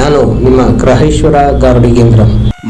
ನಾನು ನಿಮ್ಮ ಗ್ರಹೇಶ್ವರ ಗಾರ್ಡಿಗೇಂದ್ರ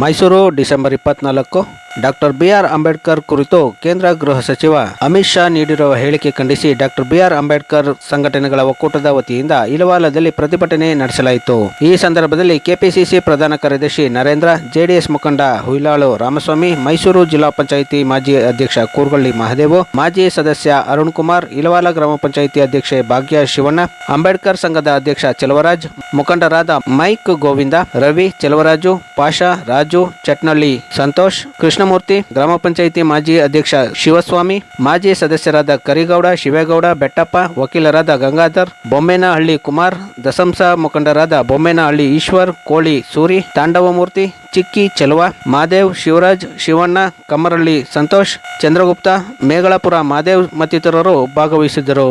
ಮೈಸೂರು, ಡಿಸೆಂಬರ್ ಇಪ್ಪತ್ನಾಲ್ಕು. ಡಾಕ್ಟರ್ ಬಿಆರ್ ಅಂಬೇಡ್ಕರ್ ಕುರಿತು ಕೇಂದ್ರ ಗೃಹ ಸಚಿವ ಅಮಿತ್ ಶಾ ನೀಡಿರುವ ಹೇಳಿಕೆ ಖಂಡಿಸಿ ಡಾಕ್ಟರ್ ಬಿಆರ್ ಅಂಬೇಡ್ಕರ್ ಸಂಘಟನೆಗಳ ಒಕ್ಕೂಟದ ವತಿಯಿಂದ ಇಲವಾಲದಲ್ಲಿ ಪ್ರತಿಭಟನೆ ನಡೆಸಲಾಯಿತು. ಈ ಸಂದರ್ಭದಲ್ಲಿ ಕೆಪಿಸಿಸಿ ಪ್ರಧಾನ ಕಾರ್ಯದರ್ಶಿ ನರೇಂದ್ರ, ಜೆಡಿಎಸ್ ಮುಖಂಡ ಹುಯಿಲಾಳು ರಾಮಸ್ವಾಮಿ, ಮೈಸೂರು ಜಿಲ್ಲಾ ಪಂಚಾಯಿತಿ ಮಾಜಿ ಅಧ್ಯಕ್ಷ ಕೂರ್ಗಳ್ಳಿ ಮಹದೇವು, ಮಾಜಿ ಸದಸ್ಯ ಅರುಣ್ ಕುಮಾರ್, ಇಲವಾಲ ಗ್ರಾಮ ಪಂಚಾಯಿತಿ ಅಧ್ಯಕ್ಷೆ ಭಾಗ್ಯ ಶಿವಣ್ಣ, ಅಂಬೇಡ್ಕರ್ ಸಂಘದ ಅಧ್ಯಕ್ಷ ಚೆಲುವರಾಜ್, ಮುಖಂಡರಾದ ಮೈಕ್ ಗೋವಿಂದ, ರವಿ, ಚೆಲುವರಾಜು, ಪಾಷಾ, ರಾಜು, ಚಟ್ನಳ್ಳಿ, ಸಂತೋಷ್, ಕೃಷ್ಣಮೂರ್ತಿ, ಗ್ರಾಮ ಪಂಚಾಯಿತಿ ಮಾಜಿ ಅಧ್ಯಕ್ಷ ಶಿವಸ್ವಾಮಿ, ಮಾಜಿ ಸದಸ್ಯರಾದ ಕರಿಗೌಡ, ಶಿವೇಗೌಡ, ಬೆಟ್ಟಪ್ಪ, ವಕೀಲರಾದ ಗಂಗಾಧರ್, ಬೊಮ್ಮೇನಹಳ್ಳಿ ಕುಮಾರ್, ದಸಂಸ ಮುಖಂಡರಾದ ಬೊಮ್ಮೇನಹಳ್ಳಿ ಈಶ್ವರ್, ಕೋಳಿ ಸೂರಿ, ತಾಂಡವಮೂರ್ತಿ, ಚಿಕ್ಕಿ ಚೆಲುವ, ಮಾದೇವ್, ಶಿವರಾಜ್, ಶಿವಣ್ಣ, ಕಮ್ಮರಳ್ಳಿ ಸಂತೋಷ್, ಚಂದ್ರಗುಪ್ತ, ಮೇಗಳಪುರ ಮಾದೇವ್ ಮತ್ತಿತರರು ಭಾಗವಹಿಸಿದ್ದರು.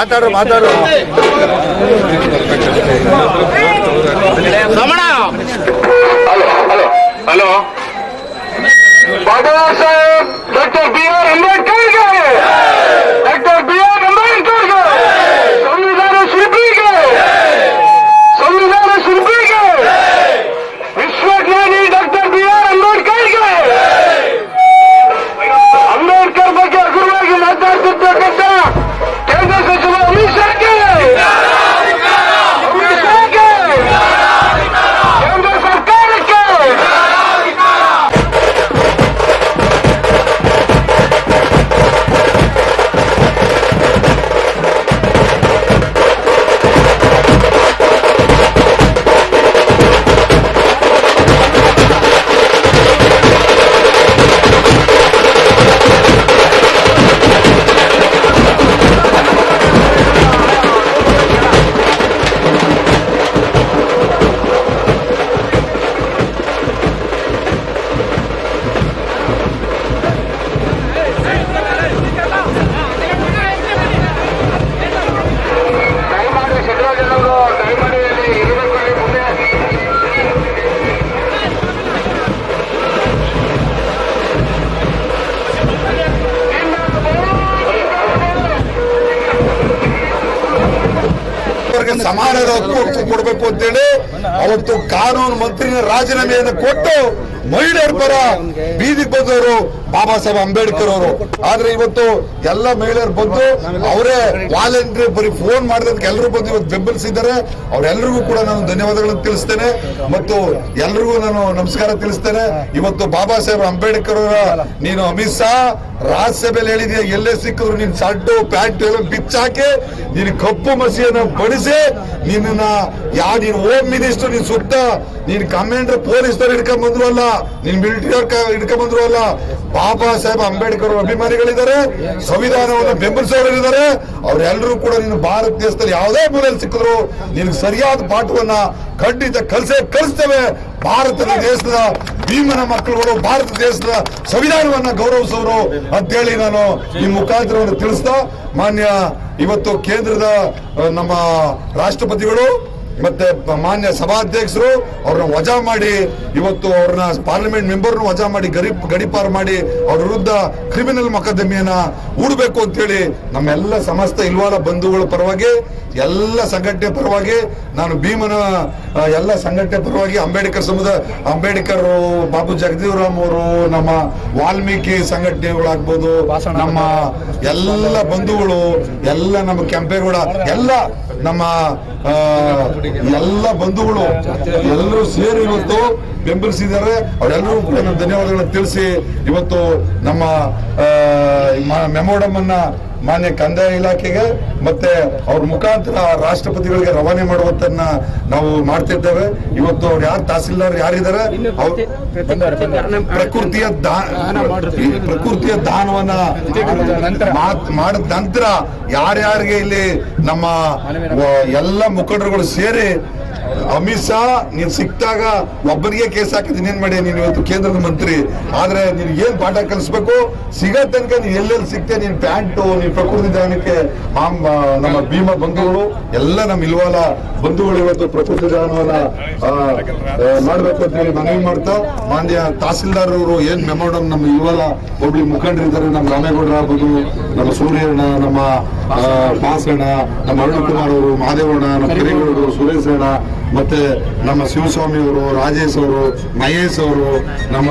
ಮಾತಾಡು ಮಾತಾಡು. Hello hello hello. Baba Saheb doctor B R ಅಂಬೇಡ್ಕರ್ಗೆ. ಹಕ್ಕು ಕೊಡಬೇಕು ಅಂತೇಳಿ ಅವತ್ತು ಕಾನೂನು ಮಂತ್ರಿನ ರಾಜೀನಾಮೆಯನ್ನು ಕೊಟ್ಟು ಮಹಿಳೆಯರ ಪರ ಬೀದಿಗೆ ಬಂದವರು ಬಾಬಾ ಸಾಹೇಬ್ ಅಂಬೇಡ್ಕರ್ ಅವರು. ಆದ್ರೆ ಇವತ್ತು ಎಲ್ಲ ಮಹಿಳೆಯರು ಬಂದು ಅವರೇ ವಾಲಂಟ್ರಿ ಬರೀ ಫೋನ್ ಮಾಡಿದಕ್ಕೆ ಎಲ್ಲರೂ ಬಂದು ಇವತ್ತು ಬೆಂಬಲಿಸಿದ್ದಾರೆ. ಅವರೆಲ್ಲರಿಗೂ ಕೂಡ ನಾನು ಧನ್ಯವಾದಗಳನ್ನು ತಿಳಿಸ್ತೇನೆ. ಮತ್ತು ಎಲ್ರಿಗೂ ನಾನು ನಮಸ್ಕಾರ ತಿಳಿಸ್ತೇನೆ. ಇವತ್ತು ಬಾಬಾ ಸಾಹೇಬ್ ಅಂಬೇಡ್ಕರ್ ಅವರ ನೀನು ಅಮಿತ್ ಶಾ, ರಾಜ್ಯಸಭೆಯಲ್ಲಿ ಹೇಳಿದೆಯಾ, ಎಲ್ಲೇ ಸಿಕ್ಕಿದ್ರು ನೀನ್ ಸಡ್ಡು, ಪ್ಯಾಂಟ್ ಎಲ್ಲ ಬಿಚ್ಚಾಕಿ, ನಿನ್ ಕಪ್ಪು ಮಸಿಯನ್ನು ಬಡಿಸಿ ನಿನ್ನ ಯಾ ನೀನ್ ಹೋಮ್ ಮಿನಿಸ್ಟರ್ ನೀನ್ ಸುತ್ತ ನೀನ್ ಕಮಾಂಡರ್ ಪೊಲೀಸ್ ಹಿಡ್ಕೊಂಡ್ ಬಂದ್ರು ಅಲ್ಲ, ನೀನ್ ಮಿಲಿಟರಿ ಹಿಡ್ಕೊಂಡ್ ಬಂದ್ರು ಅಲ್ಲ ಬಾಬಾ ಸಾಹೇಬ್ ಅಂಬೇಡ್ಕರ್ ಅಭಿಮಾನಿಗಳಿದ್ದಾರೆ, ಸಂವಿಧಾನವನ್ನು ಬೆಂಬಲಿಸೋರಿದ್ದಾರೆ. ಅವರೆಲ್ಲರೂ ಕೂಡ ನೀನು ಭಾರತ ದೇಶದಲ್ಲಿ ಯಾವುದೇ ಮೂಲೆಯಲ್ಲಿ ಸಿಕ್ಕಿದ್ರು ನಿನಗೆ ಸರಿಯಾದ ಪಾಠವನ್ನ ಖಂಡಿತ ಕಲಸೇ ಕಲಿಸ್ತೇವೆ. ಭಾರತದ ದೇಶದ ಭೀಮನ ಮಕ್ಕಳುಗಳು, ಭಾರತ ದೇಶದ ಸಂವಿಧಾನವನ್ನ ಗೌರವಿಸೋರು ಅಂತೇಳಿ ನಾನು ಈ ಮುಖಾಂತರವನ್ನು ತಿಳಿಸ್ತಾ ಮಾನ್ಯ ಇವತ್ತು ಕೇಂದ್ರದ ನಮ್ಮ ರಾಷ್ಟ್ರಪತಿಗಳು ಮತ್ತೆ ಮಾನ್ಯ ಸಭಾಧ್ಯಕ್ಷರು ಅವ್ರನ್ನ ವಜಾ ಮಾಡಿ ಇವತ್ತು ಅವ್ರನ್ನ ಪಾರ್ಲಿಮೆಂಟ್ ಮೆಂಬರ್ನ ವಜಾ ಮಾಡಿ ಗರಿ ಗಡಿಪಾರು ಮಾಡಿ ಅವ್ರ ವಿರುದ್ಧ ಕ್ರಿಮಿನಲ್ ಮೊಕದ್ದಮೆಯನ್ನ ಹೂಡಬೇಕು ಅಂತೇಳಿ ನಮ್ಮೆಲ್ಲ ಸಮಸ್ತ ಇಲ್ವಾಲ ಬಂಧುಗಳ ಪರವಾಗಿ ಎಲ್ಲ ಸಂಘಟನೆ ಪರವಾಗಿ ನಾನು ಭೀಮನ ಎಲ್ಲ ಸಂಘಟನೆ ಪರವಾಗಿ ಅಂಬೇಡ್ಕರ್ ಸಮುದಾಯ ಅಂಬೇಡ್ಕರ್ ಬಾಬು ಜಗದೀವರಾಮ್ ಅವರು ನಮ್ಮ ವಾಲ್ಮೀಕಿ ಸಂಘಟನೆಗಳಾಗ್ಬೋದು ನಮ್ಮ ಎಲ್ಲ ಬಂಧುಗಳು ಎಲ್ಲ ನಮ್ಮ ಕೆಂಪೇಗೌಡ ಎಲ್ಲ ನಮ್ಮ ಎಲ್ಲ ಬಂಧುಗಳು, ಎಲ್ಲರೂ ಸೇರಿ ಇವತ್ತು ಬೆಂಬಲಿಸಿದ್ದಾರೆ. ಅವರೆಲ್ಲರೂ ಕೂಡ ನಾನು ಧನ್ಯವಾದಗಳನ್ನು ತಿಳಿಸಿ ಇವತ್ತು ನಮ್ಮ ಮೆಮೋಡಮ್ ಅನ್ನ ಮಾನ್ಯ ಕಂದಾಯ ಇಲಾಖೆಗೆ ಮತ್ತೆ ಅವ್ರ ಮುಖಾಂತರ ರಾಷ್ಟ್ರಪತಿಗಳಿಗೆ ರವಾನೆ ಮಾಡುವಂತನ್ನ ನಾವು ಮಾಡ್ತಿದ್ದೇವೆ. ಇವತ್ತು ಅವ್ರು ಯಾರು ತಹಸೀಲ್ದಾರ್ ಯಾರಿದ್ದಾರೆ? ಪ್ರಕೃತಿಯ ಪ್ರಕೃತಿಯ ದಾನವನ್ನ ಮಾಡಿದ ನಂತರ ಯಾರ್ಯಾರಿಗೆ ಇಲ್ಲಿ ನಮ್ಮ ಎಲ್ಲ ಮುಖಂಡರುಗಳು ಸೇರಿ ಅಮಿತ್ ಶಾ, ನೀನ್ ಸಿಕ್ತಾಗ ಒಬ್ಬರಿಗೆ ಕೇಸ್ ಹಾಕಿದ್ ಏನ್ ಮಾಡಿ ನೀನು ಇವತ್ತು ಕೇಂದ್ರದ ಮಂತ್ರಿ? ಆದ್ರೆ ನೀನ್ ಏನ್ ಪಾಠ ಕಲಿಸ್ಬೇಕು? ಸಿಗೋ ತನಕ ನೀನ್ ಎಲ್ಲೆಲ್ಲಿ ಸಿಗ್ತೆ ನೀನ್ ಪ್ಯಾಂಟು, ನೀನ್ ಪ್ರಕೃತಿ ದಾನಕ್ಕೆ ಮಾಮ್ ನಮ್ಮ ಭೀಮ ಬಂಧುಗಳು, ಎಲ್ಲ ನಮ್ಮ ಇಲ್ವಾಲ ಬಂಧುಗಳು ಇವತ್ತು ಪ್ರಕೃತಿ ದಾನವನ್ನ ಮಾಡ್ಬೇಕು ಅಂತ ಹೇಳಿ ಮನವಿ ಮಾಡ್ತಾ, ಮಾನ್ಯ ತಹಸೀಲ್ದಾರ್ ಅವರು ಏನ್ ಮೆಮೋರಂ ನಮ್ಮ ಇಲ್ವಾಲ ಒಬ್ಳಿ ಮುಖಂಡರಿದ್ದಾರೆ ನಮ್ಮ ರಾಮೇಗೌಡರ ಆಗ್ಬೋದು, ನಮ್ಮ ಸೂರ್ಯಣ್ಣ, ನಮ್ಮ ಬಾಸಣ್ಣ ನಮ್ಮ ಅರುಣ್ ಕುಮಾರ್ ಅವರು, ಮಹಾದೇವಣ್ಣ, ನಮ್ಮ ಕರಿಗೌಡರು ಸುರೇಶ್ ಅಣ್ಣ ಮತ್ತೆ ನಮ್ಮ ಶಿವಸ್ವಾಮಿ ಅವರು ರಾಜೇಶ್ ಅವರು ಮಹೇಶ್ ಅವರು ನಮ್ಮ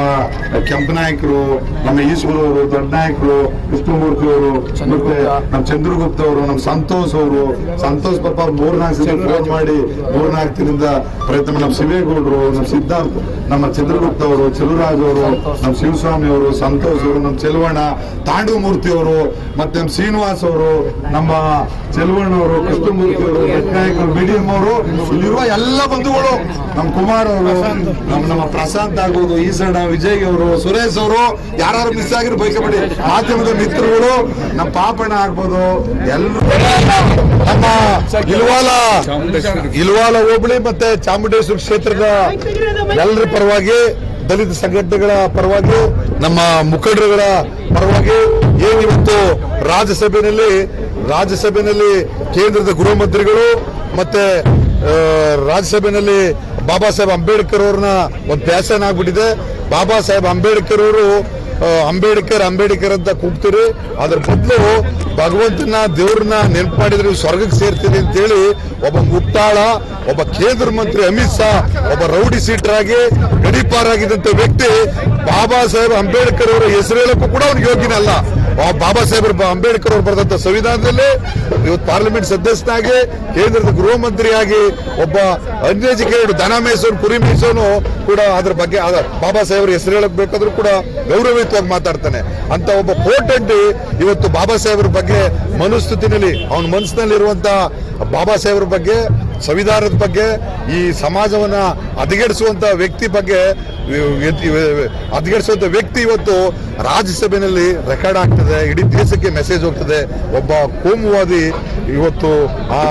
ಕೆಂಪನಾಯಕರು ನಮ್ಮ ಈಶ್ವರ್ ಅವರು ದೊಡ್ಡನಾಯಕರು ವಿಷ್ಣುಮೂರ್ತಿ ಅವರು ಮತ್ತೆ ನಮ್ಮ ಚಂದ್ರಗುಪ್ತ ಅವರು, ನಮ್ಮ ಸಂತೋಷ್ ಅವರು, ಸಂತೋಷ್ ಪಾಪ ಮೂರ್ನಾಲ್ಕು ಸಲ ಮಾಡಿ ಮೂರ್ನಾಲ್ಕು ದಿನದಿಂದ ಪ್ರಯತ್ನ ನಮ್ಮ ಶಿವೇಗೌಡರು, ನಮ್ಮ ಸಿದ್ಧಾರ್ಥ ನಮ್ಮ ಚಂದ್ರಗುಪ್ತ ಅವರು ಚೆಲುರಾಜ್ ಅವರು, ನಮ್ಮ ಶಿವಸ್ವಾಮಿ ಅವರು, ಸಂತೋಷ್ ಅವರು, ನಮ್ಮ ಚೆಲುವಣ್ಣ ತಾಂಡು ಮೂರ್ತಿ ಅವರು, ಮತ್ತೆ ನಮ್ಮ ಶ್ರೀನಿವಾಸ್ ಅವರು, ನಮ್ಮ ಚೆಲುವಣ್ಣ ಅವರು, ಕೃಷ್ಣಮೂರ್ತಿ ಅವರು ಬಿಡಿಎಂ ಅವರು, ಇಲ್ಲಿರುವ ಎಲ್ಲ ಬಂಧುಗಳು. ನಮ್ಮ ಕುಮಾರ್ ಅವರು ನಮ್ಮ ನಮ್ಮ ಪ್ರಶಾಂತ್ ಆಗ್ಬೋದು, ಈಸಣ್ಣ, ವಿಜಯ್ ಅವರು, ಸುರೇಶ್ ಅವರು ಯಾರು ಮಿಸ್ ಆಗಿರೋ ಬಯಸಬೇಡಿ ಮಾಧ್ಯಮದ ಮಿತ್ರಗಳು ನಮ್ಮ ಪಾಪಣ್ಣ ಆಗ್ಬೋದು, ಎಲ್ಲರೂ. ಇಲ್ವಾಲ ಹೋಬಳಿ ಮತ್ತೆ ಚಾಮುಂಡೇಶ್ವರ ಕ್ಷೇತ್ರದ ಎಲ್ಲರ ಪರವಾಗಿ, ದಲಿತ ಸಂಘಟನೆಗಳ ಪರವಾಗಿ, ನಮ್ಮ ಮುಖಂಡರುಗಳ ಪರವಾಗಿ ಏನಿವತ್ತು ರಾಜ್ಯಸಭೆಯಲ್ಲಿ ರಾಜ್ಯಸಭೆಯಲ್ಲಿ ಕೇಂದ್ರದ ಗೃಹ ಮಂತ್ರಿಗಳು ಮತ್ತೆ ರಾಜ್ಯಸಭೆಯಲ್ಲಿ ಬಾಬಾ ಸಾಹೇಬ್ ಅಂಬೇಡ್ಕರ್ ಅವ್ರನ್ನ ಒಂದು ಪ್ಯಾಸನ್ ಆಗ್ಬಿಟ್ಟಿದೆ. ಬಾಬಾ ಸಾಹೇಬ್ ಅಂಬೇಡ್ಕರ್ ಅವರು ಅಂಬೇಡ್ಕರ್ ಅಂಬೇಡ್ಕರ್ ಅಂತ ಕೂಗ್ತೀರಿ. ಅದ್ರ ಬದಲು ಭಗವಂತನ ದೇವ್ರನ್ನ ನೆನಪು ಮಾಡಿದ್ರೆ ಸ್ವರ್ಗಕ್ಕೆ ಸೇರ್ತೀರಿ ಅಂತೇಳಿ ಒಬ್ಬ ಮುಟ್ಟಾಳ ಒಬ್ಬ ಕೇಂದ್ರ ಮಂತ್ರಿ ಅಮಿತ್ ಶಾ, ಒಬ್ಬ ರೌಡಿ ಸೀಟರ್ ಆಗಿ ಗಡಿಪಾರಾಗಿದ್ದಂತ ವ್ಯಕ್ತಿ ಬಾಬಾ ಸಾಹೇಬ್ ಅಂಬೇಡ್ಕರ್ ಅವರ ಹೆಸರು ಹೇಳಕ್ಕೂ ಕೂಡ ಅವ್ನಿಗೆ ಯೋಗ್ಯನಲ್ಲ ಬಾಬಾ ಸಾಹೇಬ್ ಅಂಬೇಡ್ಕರ್ ಅವರು ಬರೆದಂತ ಸಂವಿಧಾನದಲ್ಲಿ ಇವತ್ತು ಪಾರ್ಲಿಮೆಂಟ್ ಸದಸ್ಯನಾಗಿ, ಕೇಂದ್ರದ ಗೃಹ ಮಂತ್ರಿಯಾಗಿ ಒಬ್ಬ ಅನ್ಎಜುಕೇಟೆಡ್ ದನ ಮೇಯಿಸೋನು ಕುರಿ ಮೇಸೋನು ಕೂಡ ಅದ್ರ ಬಗ್ಗೆ ಬಾಬಾ ಸಾಹೇಬ್ರ ಹೆಸರು ಹೇಳಕ್ ಬೇಕಾದ್ರೂ ಕೂಡ ಗೌರವಯುತವಾಗಿ ಮಾತಾಡ್ತಾನೆ. ಅಂತ ಒಬ್ಬ ಪೋರ್ಟೆಂಟ್ ಇವತ್ತು ಬಾಬಾ ಸಾಹೇಬ್ರ ಬಗ್ಗೆ ಮನುಸ್ಥಿತಿನಲ್ಲಿ, ಅವನ ಮನಸ್ಸಿನಲ್ಲಿರುವಂತ ಬಾಬಾ ಸಾಹೇಬ್ರ ಬಗ್ಗೆ, ಸಂವಿಧಾನದ ಬಗ್ಗೆ, ಈ ಸಮಾಜವನ್ನ ಹದಗೆಡಿಸುವಂತ ವ್ಯಕ್ತಿ ಬಗ್ಗೆ ಹದಗೆಡಿಸುವಂತ ವ್ಯಕ್ತಿ ಇವತ್ತು ರಾಜ್ಯಸಭೆಯಲ್ಲಿ ರೆಕಾರ್ಡ್ ಆಗ್ತದೆ, ಇಡೀ ದೇಶಕ್ಕೆ ಮೆಸೇಜ್ ಹೋಗ್ತದೆ. ಒಬ್ಬ ಕೋಮುವಾದಿ ಇವತ್ತು ಆ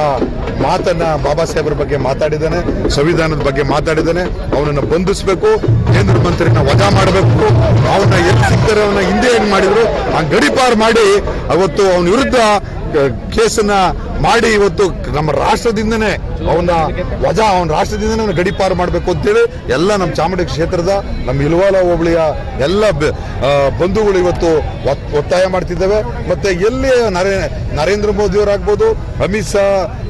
ಮಾತನ್ನ ಬಾಬಾ ಸಾಹೇಬ್ರ ಬಗ್ಗೆ ಮಾತಾಡಿದ್ದಾನೆ, ಸಂವಿಧಾನದ ಬಗ್ಗೆ ಮಾತಾಡಿದ್ದಾನೆ. ಅವನನ್ನು ಬಂಧಿಸಬೇಕು, ಕೇಂದ್ರ ಮಂತ್ರಿನ ವಜಾ ಮಾಡಬೇಕು. ಅವನ ಎಲ್ಲಿ ಸಿಗ್ತಾರೆ ಅವನ ಹಿಂದೆ ಏನ್ ಮಾಡಿದ್ರು, ಆ ಗಡಿಪಾರು ಮಾಡಿ ಅವತ್ತು ಅವನ ವಿರುದ್ಧ ಕೇಸನ್ನ ಮಾಡಿ ಇವತ್ತು ನಮ್ಮ ರಾಷ್ಟ್ರದಿಂದನೇ ಅವನ ವಜಾ ಅವನ ರಾಷ್ಟ್ರದಿಂದನೇ ಅವನ ಗಡಿಪಾರು ಮಾಡಬೇಕು ಅಂತೇಳಿ ಎಲ್ಲ ನಮ್ಮ ಚಾಮುಂಡಿ ಕ್ಷೇತ್ರದ ನಮ್ಮ ಇಲ್ವಾಲ ಹೋಬಳಿಯ ಎಲ್ಲ ಬಂಧುಗಳು ಇವತ್ತು ಒತ್- ಒತ್ತಾಯ ಮಾಡ್ತಿದ್ದೇವೆ. ಮತ್ತೆ ಎಲ್ಲಿ ನರೇ ನರೇಂದ್ರ ಮೋದಿ ಅವರಾಗ್ಬೋದು ಅಮಿತ್ ಶಾ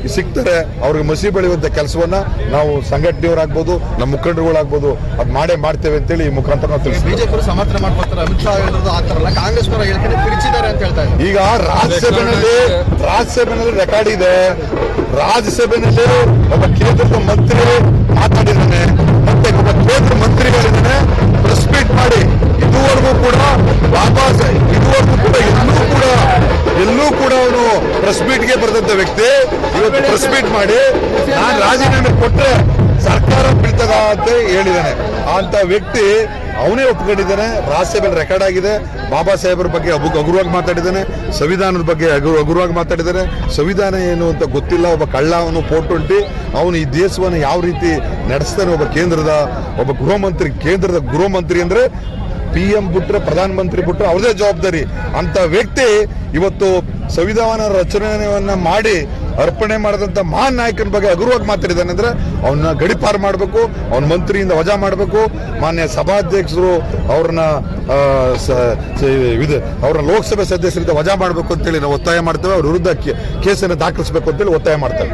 ಸಿಗ್ತಾರೆ ಅವ್ರಿಗೆ ಮಸಿ ಬೆಳೆಯುವಂತ ಕೆಲಸವನ್ನ ನಾವು ಸಂಘಟನೆಯವರಾಗ್ಬೋದು ನಮ್ಮ ಮುಖಂಡರುಗಳಾಗ್ಬೋದು ಅದ್ ಮಾಡೇ ಮಾಡ್ತೇವೆ ಅಂತೇಳಿ ಈ ಮುಖಾಂತರ ನಾವು ತಿಳಿಸ್ತೀವಿ. ಬಿಜೆಪಿ ಸಮರ್ಥನೆ ಮಾಡ್ಕೊತಾರೆ ಅಮಿತ್ ಶಾ ಆಗ್ತಾರಲ್ಲ ಕಾಂಗ್ರೆಸ್ ಪರ ಈಗ ರಾಜ್ಯಸಭೆಯಲ್ಲಿ ರಾಜ್ಯಸಭೆಯಲ್ಲಿ ರೆಕಾರ್ಡ್ ಇದೆ ರಾಜ್ಯಸಭೆಯಲ್ಲಿ ಒಬ್ಬ ಕೇಂದ್ರದ ಮಂತ್ರಿ ಮಾತಾಡಿದ್ದಾನೆ. ಮತ್ತೆ ಒಬ್ಬ ಕೇಂದ್ರ ಮಂತ್ರಿಗಳಿದ್ದಾನೆ ಪ್ರೆಸ್ ಮೀಟ್ ಮಾಡಿ. ಇದುವರೆಗೂ ಕೂಡ ಬಾಬಾ ಸಾಹೇಬ್ ಇದುವರೆಗೂ ಕೂಡ ಎಲ್ಲೂ ಕೂಡ ಎಲ್ಲೂ ಕೂಡ ಅವನು ಪ್ರೆಸ್ ಮೀಟ್ಗೆ ಬರೆದಂತ ವ್ಯಕ್ತಿ. ಇವತ್ತು ಪ್ರೆಸ್ ಮೀಟ್ ಮಾಡಿ ನಾನು ರಾಜೀನಾಮೆ ಕೊಟ್ಟರೆ ಸರ್ಕಾರ ಬೀಳ್ತದ ಅಂತ ಹೇಳಿದ್ದಾನೆ. ಅಂತ ವ್ಯಕ್ತಿ ಅವನೇ ಒಪ್ಕೊಂಡಿದ್ದಾನೆ ರಾಜ್ಯಸಭೆಯಲ್ಲಿ ರೆಕಾರ್ಡ್ ಆಗಿದೆ. ಬಾಬಾ ಸಾಹೇಬರ ಬಗ್ಗೆ ಅಬು ಹಗುರವಾಗಿ ಮಾತಾಡಿದ್ದಾನೆ, ಸಂವಿಧಾನದ ಬಗ್ಗೆ ಅಗುರು ಹಗುರವಾಗಿ ಮಾತಾಡಿದ್ದಾನೆ ಸಂವಿಧಾನ ಏನು ಅಂತ ಗೊತ್ತಿಲ್ಲ, ಒಬ್ಬ ಕಳ್ಳ ಅವನು ಪೋಟುಂಟಿ ಅವನು ಈ ದೇಶವನ್ನು ಯಾವ ರೀತಿ ನಡೆಸ್ತಾನೆ ಒಬ್ಬ ಕೇಂದ್ರದ, ಒಬ್ಬ ಗೃಹ ಮಂತ್ರಿ, ಕೇಂದ್ರದ ಗೃಹ ಮಂತ್ರಿ ಅಂದ್ರೆ ಪಿ ಎಂ ಬಿಟ್ರೆ, ಪ್ರಧಾನಮಂತ್ರಿ ಬಿಟ್ಟರೆ ಅವ್ರದೇ ಜವಾಬ್ದಾರಿ. ಅಂತ ವ್ಯಕ್ತಿ ಇವತ್ತು ಸಂವಿಧಾನ ರಚನೆಯನ್ನ ಮಾಡಿ ಅರ್ಪಣೆ ಮಾಡಿದಂತ ಮಹಾನ್ ನಾಯಕನ ಬಗ್ಗೆ ಹಗುರವಾಗಿ ಮಾತಾಡಿದ್ದಾನೆ ಅಂದ್ರೆ ಅವನ್ನ ಗಡಿಪಾರು ಮಾಡಬೇಕು, ಅವನ ಮಂತ್ರಿಯಿಂದ ವಜಾ ಮಾಡಬೇಕು. ಮಾನ್ಯ ಸಭಾಧ್ಯಕ್ಷರು ಅವ್ರನ್ನ ಅವ್ರನ್ನ ಲೋಕಸಭೆ ಸದಸ್ಯರಿಂದ ವಜಾ ಮಾಡಬೇಕು ಅಂತೇಳಿ ನಾವು ಒತ್ತಾಯ ಮಾಡ್ತೇವೆ. ಅವ್ರ ವಿರುದ್ಧ ಕೇಸನ್ನು ದಾಖಲಿಸಬೇಕು ಅಂತೇಳಿ ಒತ್ತಾಯ ಮಾಡ್ತೇವೆ.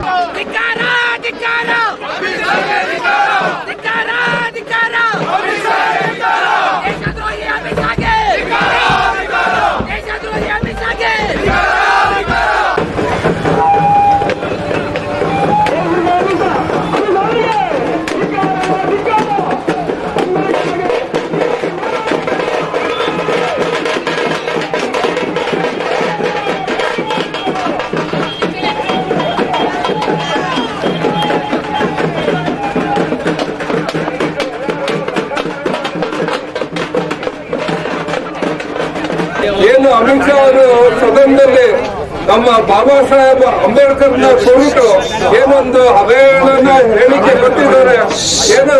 ನಮ್ಮ ಬಾಬಾ ಸಾಹೇಬ್ ಅಂಬೇಡ್ಕರ್ನ ಕುರಿತು ಏನೊಂದು ಅವೇಳನ ಹೇಳಿಕೆ ಕೊಟ್ಟಿದ್ದಾರೆ. ಏನು?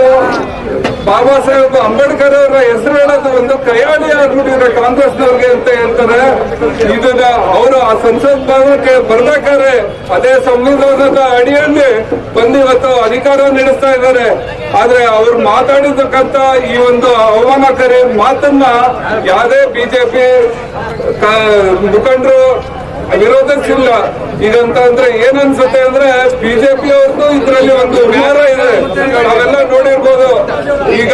ಬಾಬಾ ಸಾಹೇಬ್ ಅಂಬೇಡ್ಕರ್ ಅವರ ಹೆಸರು ಹೇಳೋದು ಒಂದು ಕೈಯಾಳಿ ಆಗ್ಬಿಟ್ಟಿದೆ ಕಾಂಗ್ರೆಸ್ನವ್ರಿಗೆ ಅಂತ ಹೇಳ್ತಾರೆ. ಇದನ್ನ ಅವರು ಆ ಸಂಸತ್ ಭವನಕ್ಕೆ ಬರ್ಬೇಕಾದ್ರೆ ಅದೇ ಸಂವಿಧಾನದ ಅಡಿಯಲ್ಲಿ ಬಂದು ಇವತ್ತು ಅಧಿಕಾರ ನಡೆಸ್ತಾ ಇದ್ದಾರೆ. ಆದ್ರೆ ಅವ್ರು ಮಾತಾಡಿರ್ತಕ್ಕಂತ ಈ ಒಂದು ಅವಮಾನಕಾರಿ ಮಾತನ್ನ ಯಾವುದೇ ಬಿಜೆಪಿ ಮುಖಂಡರು ವಿರೋಧಿಸಿಲ್ಲ ಈಗಂತ ಅಂದ್ರೆ ಏನ್ ಅನ್ಸುತ್ತೆ ಅಂದ್ರೆ ಬಿಜೆಪಿ ಅವ್ರದ್ದು ಇದ್ರಲ್ಲಿ ಒಂದು ವಿಹಾರ ಇದೆ. ನಾವೆಲ್ಲ ನೋಡಿರ್ಬೋದು. ಈಗ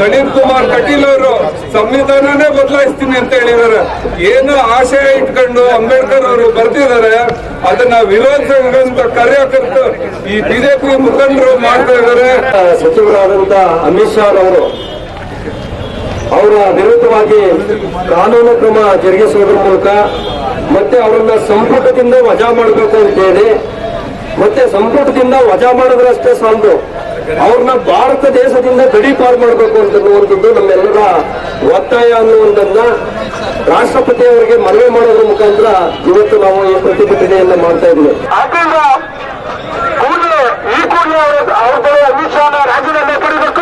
ನಳಿನ್ ಕುಮಾರ್ ಕಟೀಲ್ ಅವರು ಸಂವಿಧಾನನೇ ಬದಲಾಯಿಸ್ತೀನಿ ಅಂತ ಹೇಳಿದ್ದಾರೆ ಏನು ಆಶಯ ಇಟ್ಕೊಂಡು ಅಂಬೇಡ್ಕರ್ ಅವರು ಬರ್ತಿದ್ದಾರೆ ಅದನ್ನ ವಿರೋಧಿಸಿದಂತ ಕಾರ್ಯಕರ್ತರು, ಈ ಬಿಜೆಪಿ ಮುಖಂಡರು ಮಾಡ್ತಾ ಇದ್ದಾರೆ ಸಚಿವರಾದಂತ ಅಮಿತ್ ಶಾ ಅವರು ಅವರ ವಿರುದ್ಧವಾಗಿ ಕಾನೂನು ಕ್ರಮ ಜರುಗಿಸುವುದರ ಮೂಲಕ ಮತ್ತೆ ಅವರನ್ನ ಸಂಪುಟದಿಂದ ವಜಾ ಮಾಡಬೇಕು ಅಂತ ಹೇಳಿ, ಮತ್ತೆ ಸಂಪುಟದಿಂದ ವಜಾ ಮಾಡಿದ್ರಷ್ಟೇ ಸಾಲದು. ಅವ್ರನ್ನ ಭಾರತ ದೇಶದಿಂದ ಗಡೀಪಾರು ಮಾಡಬೇಕು ಅಂತನ್ನುವಂಥದ್ದು ನಮ್ಮೆಲ್ಲರ ಒತ್ತಾಯ ಅನ್ನುವಂಥದ್ದನ್ನ ರಾಷ್ಟ್ರಪತಿ ಅವರಿಗೆ ಮನವಿ ಮಾಡೋದ್ರ ಮುಖಾಂತರ ಇವತ್ತು ನಾವು ಈ ಪ್ರತಿಭಟನೆಯನ್ನ ಮಾಡ್ತಾ ಇದ್ವಿ ಈ ಅಮಿತ್ ಶಾ ರಾಜೀನಾಮೆ ಪಡಿಬೇಕು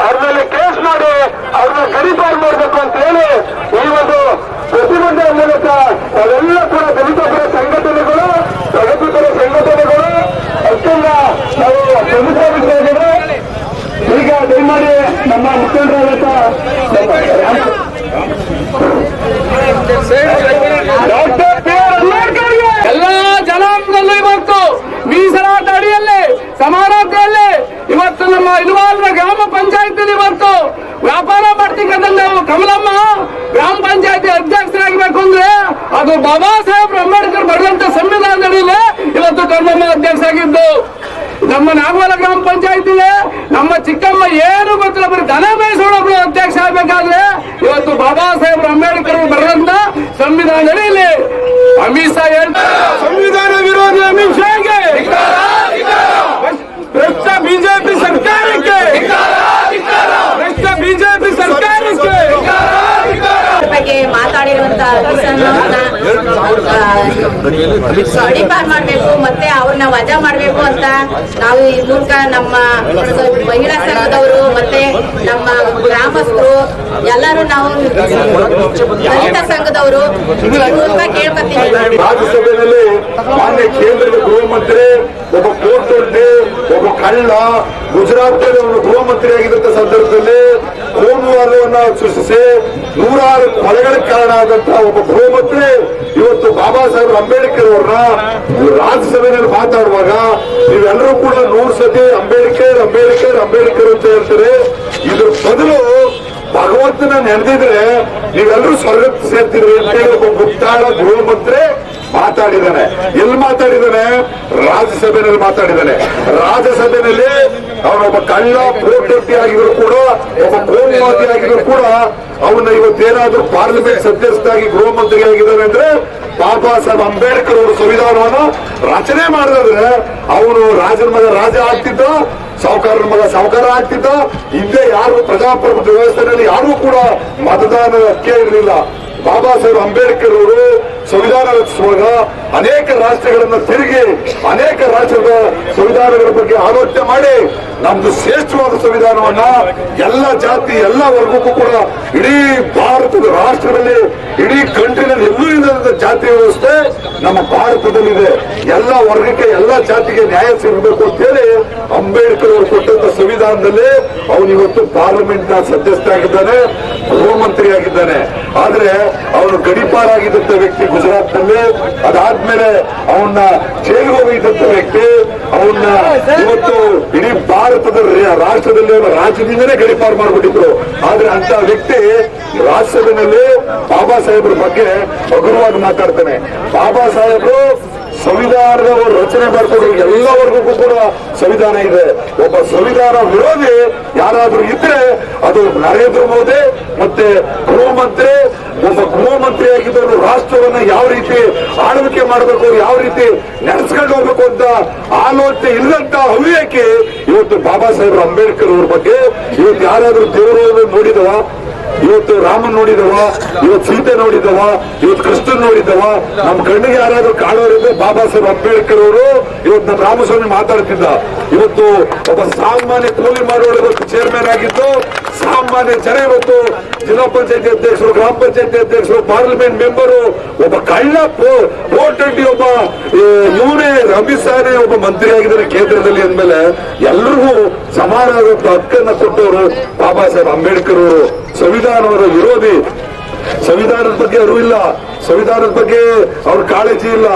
ಅವ್ರ ಕೇಸ್ ಮಾಡಿ ಅವ್ರನ್ನ ಗಡಿಪಾರ್ ಮಾಡಬೇಕು ಅಂತ ಹೇಳಿ ಈ ಒಂದು ಪ್ರತಿಭಟನೆ ಮೂಲಕ ಅವೆಲ್ಲ ಕೂಡ ದಲಿತ ಸಂಘಟನೆಗಳು ಪ್ರಗತಿಪರ ಸಂಘಟನೆಗಳು, ಅತ್ಯಂತ ನಾವು ಶ್ರಮಿಸಬೇಕಾಗಿದೆ ಈಗ ದಯಮಾಡಿ ನಮ್ಮ ಮುಖಂಡರಾದಂತ ಡಾಕ್ಟರ್ ಬಿ ಆರ್ ಅಂಬೇಡ್ಕರ್ಗೆ ಎಲ್ಲಾ ಜನಾಂಗದಲ್ಲೂ ಇವತ್ತು ಮೀಸಲಾಟ ಅಡಿಯಲ್ಲಿ ಸಮಾನತೆಯಲ್ಲಿ ಇವತ್ತು ನಮ್ಮ ಇಲ್ವಾಲ್ನ ಗ್ರಾಮ ಪಂಚಾಯತಿಲಿ ಇವತ್ತು ವ್ಯಾಪಾರ ಮಾಡ್ತಕ್ಕಂಥ ಕಮಲಮ್ಮ ಗ್ರಾಮ ಪಂಚಾಯತಿ ಅಧ್ಯಕ್ಷರಾಗಬೇಕು ಅಂದ್ರೆ ಅದು ಬಾಬಾ ಸಾಹೇಬ್ ಅಂಬೇಡ್ಕರ್ ಬರೆದಂತ ಸಂವಿಧಾನದಡಿಲೇ ಇವತ್ತು ಇವತ್ತು ಅಧ್ಯಕ್ಷ ಆಗಿದ್ದು. ನಮ್ಮ ನಾಗವಾಲ ಗ್ರಾಮ ಪಂಚಾಯತ್ ಇದೆ ನಮ್ಮ ಚಿಕ್ಕಮ್ಮ ಏನು ಗೊತ್ತಿಲ್ಲ ಬರೀ ದನ ಬೇಯಿಸೋಣ ಅಧ್ಯಕ್ಷ ಆಗ್ಬೇಕಾದ್ರೆ ಇವತ್ತು ಬಾಬಾ ಸಾಹೇಬ್ ಅಂಬೇಡ್ಕರ್ ಬರೆದಂತ ಸಂವಿಧಾನ ಅಡಿಯಲ್ಲಿ ಅಮಿತ್ ಶಾ ಹೇಳ್ತಾರೆ ಸಂವಿಧಾನ ವಿರೋಧಿ ಅಮಿತ್ ಶಾಗೆ ಭ್ರಷ್ಟ ಬಿಜೆಪಿ ಸರ್ಕಾರಕ್ಕೆ ಭ್ರಷ್ಟ ಬಿಜೆಪಿ ಸರ್ಕಾರಕ್ಕೆ ಬಗ್ಗೆ ಮಾತಾಡಿರುವಂತ ಗಡಿಪಾರ್ ಮಾಡಬೇಕು ಮತ್ತೆ ಅವ್ರನ್ನ ವಜಾ ಮಾಡಬೇಕು ಅಂತ ನಾವು ಈ ಮೂಲಕ ನಮ್ಮ ಮಹಿಳಾ ಸಂಘದವರು ಮತ್ತೆ ನಮ್ಮ ಗ್ರಾಮಸ್ಥರು ಎಲ್ಲರೂ ನಾವು ದಲಿತ ಸಂಘದವರು ಈ ಮೂಲಕ ಕೇಳ್ಕೊತೀವಿ. ರಾಜ್ಯಸಭೆಯಲ್ಲಿ ಮಾನ್ಯ ಕೇಂದ್ರದ ಗೃಹ ಮಂತ್ರಿ ಒಬ್ಬ ಕೋರ್ಟೊಡ್ಡಿ ಒಬ್ಬ ಕಳ್ಳ ಗುಜರಾತ್ನಲ್ಲಿ ಅವರು ಗೃಹ ಮಂತ್ರಿ ಆಗಿದ್ದಂತ ಸಂದರ್ಭದಲ್ಲಿ ಕೋಮುವಾದವನ್ನ ಸೃಷ್ಟಿಸಿ ನೂರಾರು ಕೊಲೆಗಳಿಗೆ ಕಾರಣ ಆದಂತಹ ಒಬ್ಬ ಗೃಹಮಂತ್ರಿ ಇವತ್ತು ಬಾಬಾ ಸಾಹೇಬ್ ಅಂಬೇಡ್ಕರ್ ಅವ್ರನ್ನ ರಾಜ್ಯಸಭೆಯಲ್ಲಿ ಮಾತಾಡುವಾಗ ನೀವೆಲ್ಲರೂ ಕೂಡ ನೂರು ಸತಿ ಅಂಬೇಡ್ಕರ್ ಅಂಬೇಡ್ಕರ್ ಅಂಬೇಡ್ಕರ್ ಅಂತ ಹೇಳ್ತಾರೆ. ಇದ್ರ ಬದಲು ಭಗವಂತನ ನೆನೆದಿದ್ರೆ ನೀವೆಲ್ಲರೂ ಸ್ವರ್ಗಕ್ಕೆ ಸೇರ್ತೀರಿ ಅಂತ ಹೇಳಿ ಒಬ್ಬ ಗುಪ್ತಾಳ ಗೃಹಮಂತ್ರಿ ಮಾತಾಡಿದ್ದಾನೆ. ಎಲ್ಲಿ ಮಾತಾಡಿದ್ದಾನೆ? ರಾಜ್ಯಸಭೆಯಲ್ಲಿ ಮಾತಾಡಿದ್ದಾನೆ. ರಾಜ್ಯಸಭೆಯಲ್ಲಿ ಅವನೊಬ್ಬ ಕಳ್ಳ ಕೋಟಿ ಆಗಿದ್ರು ಕೂಡ, ಒಬ್ಬ ಕೋಮುವಾದಿ ಆಗಿದ್ರು ಕೂಡ, ಅವನ್ನ ಇವತ್ತೇನಾದ್ರೂ ಪಾರ್ಲಿಮೆಂಟ್ ಸದಸ್ಯರಾಗಿ ಗೃಹ ಮಂತ್ರಿ ಆಗಿದ್ದಾರೆ ಅಂದ್ರೆ ಬಾಬಾ ಸಾಹೇಬ್ ಅಂಬೇಡ್ಕರ್ ಅವರು ಸಂವಿಧಾನವನ್ನು ರಚನೆ ಮಾಡಿದ್ರೆ ಅವನು ರಾಜನ ಮಗ ರಾಜ ಆಗ್ತಿದ್ದ ಸಾಹುಕಾರನ ಮಗ ಸಾಹುಕಾರ ಆಗ್ತಿದ್ದ, ಹಿಂದೆ ಯಾರು ಪ್ರಜಾಪ್ರಭುತ್ವ ವ್ಯವಸ್ಥೆಯಲ್ಲಿ ಯಾರು ಕೂಡ ಮತದಾನ ಹಕ್ಕೆ ಇರಲಿಲ್ಲ. ಬಾಬಾ ಸಾಹೇಬ್ ಅಂಬೇಡ್ಕರ್ ಅವರು ಸಂವಿಧಾನ ರಚಿಸುವಾಗ ಅನೇಕ ರಾಷ್ಟ್ರಗಳನ್ನ ತಿರುಗಿ, ಅನೇಕ ರಾಷ್ಟ್ರದ ಸಂವಿಧಾನಗಳ ಬಗ್ಗೆ ಆಲೋಚನೆ ಮಾಡಿ ನಮ್ದು ಶ್ರೇಷ್ಠವಾದ ಸಂವಿಧಾನವನ್ನ ಎಲ್ಲ ಜಾತಿ ಎಲ್ಲ ವರ್ಗಕ್ಕೂ ಕೂಡ ಇಡೀ ಭಾರತದ ರಾಷ್ಟ್ರದಲ್ಲಿ, ಇಡೀ ಕಂಟ್ರಿನಲ್ಲಿ ಎಲ್ಲೂ ಇಲ್ಲದ ಜಾತಿ ವ್ಯವಸ್ಥೆ ನಮ್ಮ ಭಾರತದಲ್ಲಿದೆ. ಎಲ್ಲ ವರ್ಗಕ್ಕೆ, ಎಲ್ಲ ಜಾತಿಗೆ ನ್ಯಾಯ ಸಿಗಬೇಕು ಅಂತ ಹೇಳಿ ಅಂಬೇಡ್ಕರ್ ಅವರು ಕೊಟ್ಟಂತ ಸಂವಿಧಾನದಲ್ಲಿ ಅವನು ಇವತ್ತು ಪಾರ್ಲಿಮೆಂಟ್ನ ಸದಸ್ಯರಾಗಿದ್ದಾನೆ ಗೃಹ ಮಂತ್ರಿ ಆಗಿದ್ದಾನೆ. ಆದ್ರೆ ಅವನು ಗಡಿಪಾರಾಗಿದ್ದಂತ ವ್ಯಕ್ತಿ ಗುಜರಾತ್ನಲ್ಲಿ ಅದಾದ್ಮೇಲೆ ಅವನ್ನ ಜೈಲಿಗೆ ಹೋಗಿದ್ದಂತ ವ್ಯಕ್ತಿ ಅವನ್ನ ಇವತ್ತು ಇಡೀ ಭಾರತದ ರಾಷ್ಟ್ರದಲ್ಲೇ ರಾಜ್ಯದಿಂದಲೇ ಗಡಿಪಾರು ಮಾಡಿಬಿಟ್ಟಿದ್ರು. ಆದ್ರೆ ಅಂತ ವ್ಯಕ್ತಿ ರಾಷ್ಟ್ರದಲ್ಲಿ ಬಾಬಾ ಸಾಹೇಬ್ರ ಬಗ್ಗೆ ಹಗುರವಾಗಿ ಮಾತಾಡ್ತಾನೆ. ಬಾಬಾ ಸಾಹೇಬ್ರು ಸಂವಿಧಾನದ ಒಂದು ರಚನೆ ಮಾಡ್ಕೊಂಡು ಎಲ್ಲವರೆಗೂ ಕೂಡ ಸಂವಿಧಾನ ಇದೆ. ಒಬ್ಬ ಸಂವಿಧಾನ ವಿರೋಧಿ ಯಾರಾದ್ರೂ ಇದ್ರೆ ಅದು ನರೇಂದ್ರ ಮೋದಿ ಮತ್ತೆ ಗೃಹ ಮಂತ್ರಿ ಒಬ್ಬ ಗೃಹ ಮಂತ್ರಿಯಾಗಿದ್ದವರು ರಾಷ್ಟ್ರವನ್ನ ಯಾವ ರೀತಿ ಆಳ್ವಿಕೆ ಮಾಡಬೇಕು, ಯಾವ ರೀತಿ ನಡೆಸ್ಕೊಂಡು ಹೋಗ್ಬೇಕು ಅಂತ ಆಲೋಚನೆ ಇಲ್ಲಂತ ಹವ್ಯಕ್ಕೆ ಇವತ್ತು ಬಾಬಾ ಸಾಹೇಬ್ ಅಂಬೇಡ್ಕರ್ ಅವ್ರ ಬಗ್ಗೆ ಇವತ್ತು ಯಾರಾದ್ರೂ ದೇವರು ನೋಡಿದವ ಇವತ್ತು ರಾಮನ್ ನೋಡಿದವ ಇವತ್ ಸೀತೆ ನೋಡಿದವ ಇವತ್ ಕೃಷ್ಣನ್ ನೋಡಿದವ, ನಮ್ ಕಣ್ಣಿಗೆ ಯಾರಾದ್ರೂ ಕಾಣೋರಿದ್ರೆ ಬಾಬಾ ಸಾಹೇಬ್ ಅಂಬೇಡ್ಕರ್ ಅವರು ಇವತ್ತು ನಮ್ಮ ರಾಮಸ್ವಾಮಿ ಮಾತಾಡ್ತಿದ್ದ. ಇವತ್ತು ಒಬ್ಬ ಸಾಮಾನ್ಯ ಕೂಲಿ ಮಾಡುವ ಚೇರ್ಮನ್ ಆಗಿದ್ದು, ಸಾಮಾನ್ಯ ಜನ ಇವತ್ತು ಜಿಲ್ಲಾ ಪಂಚಾಯತಿ ಅಧ್ಯಕ್ಷರು, ಗ್ರಾಮ ಪಂಚಾಯತಿ ಅಧ್ಯಕ್ಷರು ಪಾರ್ಲಿಮೆಂಟ್ ಮೆಂಬರು ಒಬ್ಬ ಕಳ್ಳ ಪೋರ್ಟೆಂಟಿ ಒಬ್ಬ ಇವನೇ ಅಮಿತ್ ಒಬ್ಬ ಮಂತ್ರಿ ಆಗಿದ್ದಾರೆ ಕೇಂದ್ರದಲ್ಲಿ ಅಂದ್ಮೇಲೆ ಎಲ್ರಿಗೂ ಸಮಾನವಾದಂತ ಹಕ್ಕನ್ನ ಕೊಟ್ಟವರು ಬಾಬಾ ಸಾಹೇಬ್ ಅಂಬೇಡ್ಕರ್ ಅವರು. ಸಂವಿಧಾನದ ವಿರೋಧಿ. ಸಂವಿಧಾನದ ಬಗ್ಗೆ ಅರಿವಿಲ್ಲ. ಸಂವಿಧಾನದ ಬಗ್ಗೆ ಅವ್ರ ಕಾಳಜಿ ಇಲ್ಲ.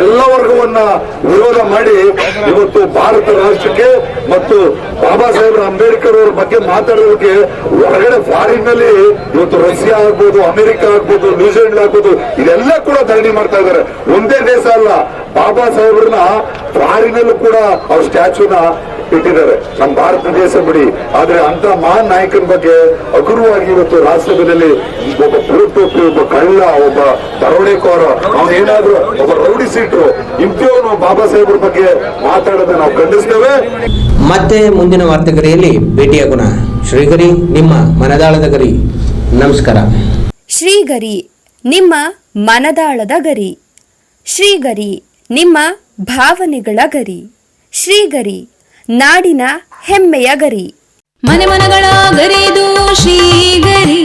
ಎಲ್ಲ ವರ್ಗವನ್ನ ವಿರೋಧ ಮಾಡಿ ಇವತ್ತು ಭಾರತ ರಾಷ್ಟ್ರಕ್ಕೆ ಮತ್ತು ಬಾಬಾ ಸಾಹೇಬ್ ಅಂಬೇಡ್ಕರ್ ಅವ್ರ ಬಗ್ಗೆ ಮಾತಾಡೋದಕ್ಕೆ ಹೊರಗಡೆ ಫಾರಿನ್ನಲ್ಲಿ ಇವತ್ತು ರಷ್ಯಾ ಆಗ್ಬೋದು, ಅಮೆರಿಕ ಆಗ್ಬೋದು ನ್ಯೂಜಿಲೆಂಡ್ ಆಗ್ಬೋದು, ಇದೆಲ್ಲ ಕೂಡ ಧರಣಿ ಮಾಡ್ತಾ ಇದ್ದಾರೆ. ಒಂದೇ ದೇಶ ಅಲ್ಲ, ಬಾಬಾ ಸಾಹೇಬ್ರನ್ನ ಫಾರಿನಲ್ಲೂ ಕೂಡ ಅವ್ರ ಸ್ಟ್ಯಾಚ್ಯೂನ ಇಟ್ಟಿದ್ದಾರೆ. ನಮ್ಮ ಭಾರತ ದೇಶ ಬಿಡಿ. ಆದ್ರೆ ಅಂತ ಮಹಾನ್ ನಾಯಕನ ಬಗ್ಗೆ ಅಗುರುವಾಗಿ ಇವತ್ತು ರಾಜ್ಯಸಭೆಯಲ್ಲಿ ಒಬ್ಬ ಪುರುಟೋಪಿ ಒಬ್ಬ ಕಳ್ಳ, ಒಬ್ಬ ದರೋಡೆಕೋರ ಅವನೇನಾದ್ರೂ ಒಬ್ಬ ರೌಡಿ ಸಿಟ್ರು ಇಂಥವನು ಬಾಬಾ ಸಾಹೇಬ್ರ ಬಗ್ಗೆ ಮಾತಾಡೋದನ್ನ ನಾವು ಖಂಡಿಸ್ತೇವೆ. ಮತ್ತೆ ಮುಂದಿನ ವಾರ್ತೆಗರಿಯಲ್ಲಿ ಭೇಟಿಯಾಗೋಣ. ಶ್ರೀಗರಿ ನಿಮ್ಮ ಮನದಾಳದ ಗರಿ. ನಮಸ್ಕಾರ. ಶ್ರೀಗರಿ ನಿಮ್ಮ ಮನದಾಳದ ಗರಿ. ಶ್ರೀಗರಿ ನಿಮ್ಮ ಭಾವನೆಗಳ ಗರಿ. ಶ್ರೀಗರಿ ನಾಡಿನ ಹೆಮ್ಮೆಯ ಗರಿ. ಮನೆ ಮನಗಳ ಗರಿದು ಶ್ರೀಗರಿ.